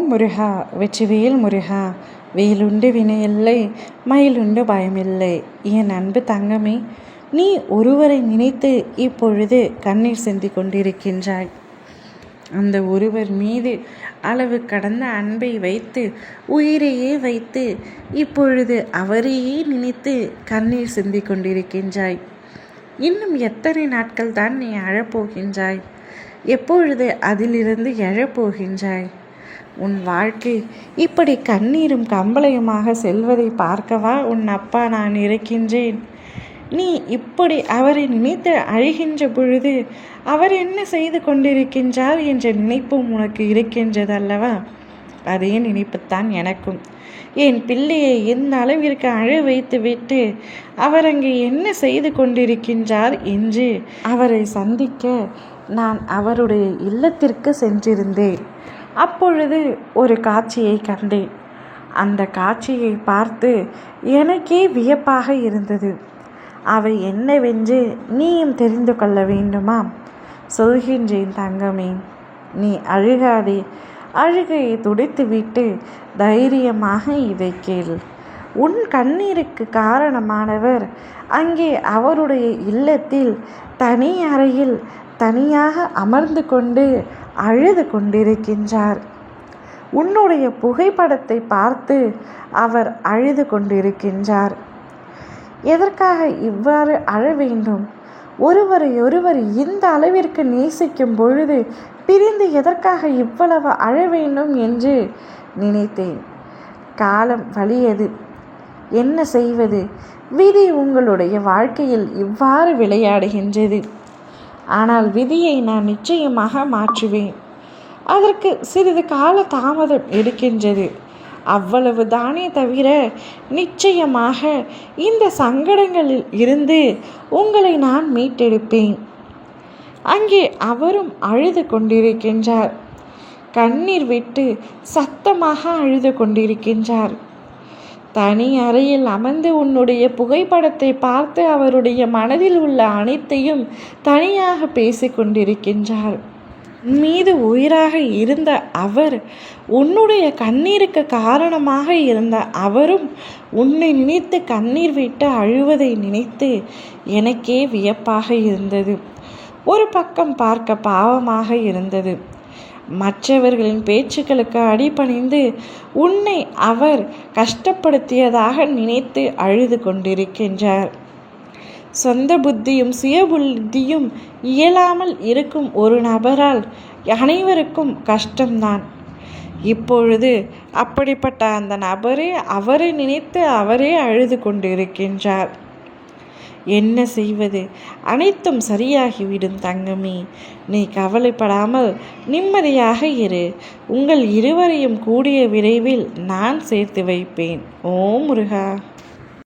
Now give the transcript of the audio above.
முருகா வெற்றிவேல் முருகா வேலுண்டு வினையில்லை மயிலுண்டு பயமில்லை. என் அன்பு தங்கமே நீ ஒருவரை நினைத்து இப்பொழுது கண்ணீர் சிந்தி கொண்டிருக்கின்றாய். அந்த ஒருவர் மீது அளவு கடந்த அன்பை வைத்து உயிரையே வைத்து இப்பொழுது அவரையே நினைத்து கண்ணீர் சிந்தி கொண்டிருக்கின்றாய். இன்னும் எத்தனை நாட்கள் தான் நீ அழப்போகின்றாய்? எப்பொழுது அதிலிருந்து எழப்போகின்றாய்? உன் வாழ்க்கை. இப்படி கண்ணீரும் கம்பளையுமாக செல்வதை பார்க்கவா உன் அப்பா நான் இருக்கின்றேன்? நீ இப்படி அவரை நினைத்து அழுகின்ற பொழுது அவர் என்ன செய்து கொண்டிருக்கின்றார் என்ற நினைப்பும் உனக்கு இருக்கின்றது அல்லவா அதே நினைப்புத்தான் எனக்கும். என் பிள்ளையை எந்த அளவிற்கு அழ வைத்து விட்டு அவர் அங்கே என்ன செய்து கொண்டிருக்கின்றார் என்று அவரை சந்திக்க நான் அவருடைய இல்லத்திற்கு சென்றிருந்தேன். அப்பொழுது ஒரு காட்சியை கண்டேன். அந்த காட்சியை பார்த்து எனக்கே வியப்பாக இருந்தது. அவை என்னவென்று நீயும் தெரிந்து கொள்ள வேண்டுமா சொல்கின்றேன் தங்கமே நீ அழுகாதே. அழுகையை துடைத்துவிட்டு தைரியமாக இதை கேள். உன் கண்ணீருக்கு காரணமானவர் அங்கே அவருடைய இல்லத்தில் தனி அறையில் தனியாக அமர்ந்து கொண்டு அழுது கொண்டிருக்கின்றார். உன்னுடைய புகைப்படத்தை பார்த்து அவர் அழுது கொண்டிருக்கின்றார். எதற்காக இவ்வாறு அழ வேண்டும்? ஒருவரை ஒருவர் இந்த அளவிற்கு நேசிக்கும் பொழுது பிரிந்து எதற்காக இவ்வளவு அழ வேண்டும் என்று நினைத்தேன். காலம் வலியது என்ன செய்வது? விதி உங்களுடைய வாழ்க்கையில் இவ்வாறு விளையாடுகின்றது. ஆனால் விதியை நான் நிச்சயமாக மாற்றுவேன். அதற்கு சிறிது கால தாமதம் எடுக்கின்றது. அவ்வளவு தானே தவிர நிச்சயமாக இந்த சங்கடங்களில் இருந்து உங்களை நான் மீட்டெடுப்பேன். அங்கே அவரும் அழுது கொண்டிருக்கின்றார். கண்ணீர் விட்டு சத்தமாக அழுது கொண்டிருக்கின்றார். தனி அறையில் அமர்ந்து உன்னுடைய புகைப்படத்தை பார்த்து அவருடைய மனதில் உள்ள அனைத்தையும் தனியாக பேசிக்கொண்டிருக்கின்றார் மீது உயிராக இருந்த அவர் உன்னுடைய கண்ணீருக்கு காரணமாக இருந்த அவரும் உன்னை நினைத்து கண்ணீர் விட்டு அழுவதை நினைத்து எனக்கே வியப்பாக இருந்தது. ஒரு பக்கம் பார்க்க பாவமாக இருந்தது. மற்றவர்களின் பேச்சுக்களுக்கு அடிபணிந்து உன்னை அவர் கஷ்டப்படுத்தியதாக நினைத்து அழுது கொண்டிருக்கின்றார். சொந்த புத்தியும் சுய புத்தியும் இயலாமல் இருக்கும் ஒரு நபரால் அனைவருக்கும் கஷ்டம்தான். இப்பொழுது அப்படிப்பட்ட அந்த நபரே அவரை நினைத்து அவரே அழுது கொண்டிருக்கின்றார். என்ன செய்வது? அனைத்தும் சரியாகிவிடும் தங்கமே. நீ கவலைப்படாமல் நிம்மதியாக இரு. உங்கள் இருவரையும் கூடிய விரைவில் நான் சேர்த்து வைப்பேன். ஓ முருகா!